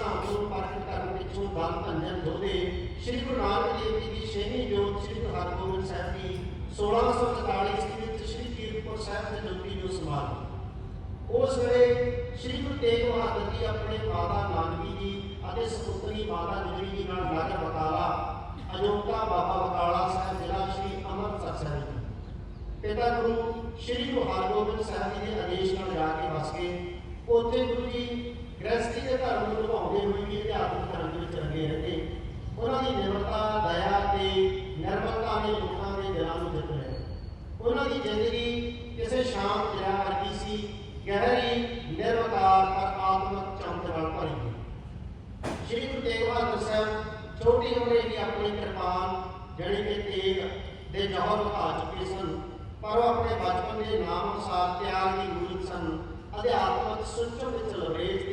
ਪਿੱਛੋਂ ਦਲ ਭੰਜਨ ਦੋਦੇ ਸ੍ਰੀ ਗੁਰੂ ਨਾਨਕ ਦੇਵ ਜੀ ਦੀ ਛੇਵੀਂ ਜੋਤ ਸ੍ਰੀ ਗੁਰੂ ਹਰਗੋਬਿੰਦ ਸਾਹਿਬ ਦੀ 1644 ਈਸਵੀ ਵਿੱਚ ਸ੍ਰੀ ਕੀਰਤਪੁਰ ਸਾਹਿਬ ਦੇ ਜੋਤੀ ਜੋ ਸਮਾਗਮ ਉਸ ਵੇਲੇ ਸ੍ਰੀ ਗੁਰੂ ਤੇਗ ਬਹਾਦਰ ਜੀ ਆਪਣੇ ਮਾਤਾ ਨਾਨਕੀ ਜੀ ਅਤੇ ਸੁਪੁੱਤਰੀ ਮਾਤਾ ਗੁਜਰੀ ਜੀ ਨਾਲ ਨਗਰ ਬਕਾਲਾ ਅਜੋਕਾ ਬਾਬਾ ਬਕਾਲਾ ਸਾਹਿਬ ਜ਼ਿਲ੍ਹਾ ਸ੍ਰੀ ਅੰਮ੍ਰਿਤਸਰ ਸਾਹਿਬ ਜੀ। ਪਿਤਾ ਗੁਰੂ ਸ੍ਰੀ ਗੁਰੂ ਹਰਗੋਬਿੰਦ ਸਾਹਿਬ ਜੀ ਦੇ ਆਦੇਸ਼ ਨਾਲ ਜਾ ਕੇ ਵਸ ਗਏ। ਉੱਥੇ ਗੁਰੂ ਜੀ ਗ੍ਰਸਤੀ ਦੇ ਧਰਮ ਨੂੰ ਨਿਭਾਉਂਦੇ ਹੋਏ ਵੀ ਅਧਿਆਤਮਿਕ ਧਰਮ ਦੇ ਵਿੱਚ ਲੱਗੇ ਰਹੇ ਉਹਨਾਂ ਦੀ ਨਿਮਰਤਾ ਦਇਆ ਤੇ ਨਿਰਮਲਤਾ ਨੇ ਲੋਕਾਂ ਦੇ ਦਿਲਾਂ ਨੂੰ ਜਿੱਤ ਲਿਆ। ਉਹਨਾਂ ਦੀ ਜ਼ਿੰਦਗੀ ਕਿਸੇ ਸ਼ਾਂਤ ਦਰਿਆ ਵਰਗੀ ਸੀ, ਗਹਿਰੀ ਨਿਰਵਕਾਰ ਪਰ ਆਤਮਿਕ ਚਮਕ ਨਾਲ ਭਰੀ ਹੋਈ। ਸ਼੍ਰੀ ਗੁਰੂ ਤੇਗ ਬਹਾਦਰ ਸਾਹਿਬ ਛੋਟੀ ਉਮਰੇ ਹੀ ਆਪਣੀ ਕਿਰਪਾਨ ਜਿਹੜੀ ਕਿ ਤੇਗ ਦੇ ਜੌਹਰ ਵਿਖਾ ਚੁੱਕੇ ਸਨ, ਪਰ ਉਹ ਆਪਣੇ ਬਚਪਨ ਦੇ ਨਾਮ ਅਨੁਸਾਰ ਤਿਆਗ ਦੀ ਮੂਰਤ ਸਨ। ਅਧਿਆਤਮਕ ਸੁੱਚਮ ਵਿੱਚ ਲਵੇ